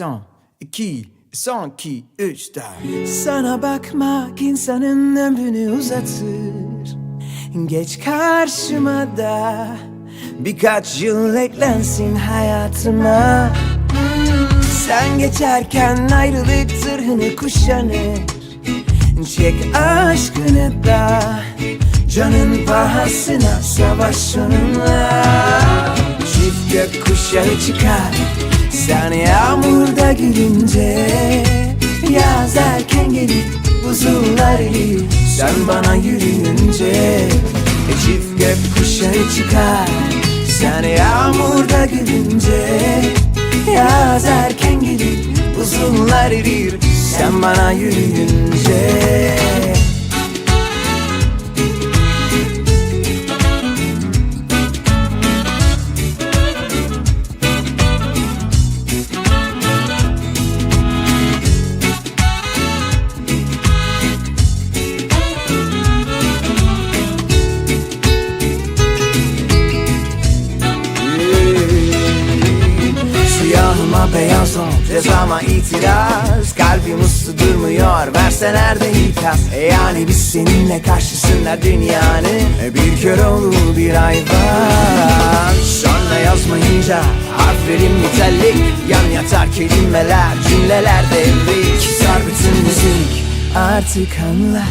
Son, iki, son, iki, üç, dört. Sana bakmak insanın ömrünü uzatır. Geç karşıma da birkaç yıl eklensin hayatıma. Sen geçerken ayrılık zırhını kuşanır. Çek aşkını da Canın pahasına savaş onunla Çift gök kuşağı çıkar Sen yağmurda gülünce Yaz erken gelip buzullar erir Sen bana yürüyünce Çift gök kuşağı çıkar. Sen yağmurda gülünce Yaz erken gelip buzullar erir Sen bana yürüyünce Siyahıma beyaz ol Cezama itiraz. Kalbim uslu durmuyor Verseler de ikaz e Yani biz seninle karşısında dünyanın. E Bir kör olur bir hayvan. Sonra yazmayınca Harflerim nitelik Yan yatar kelimeler Cümleler devrik. Sar bütün müzik Artık anla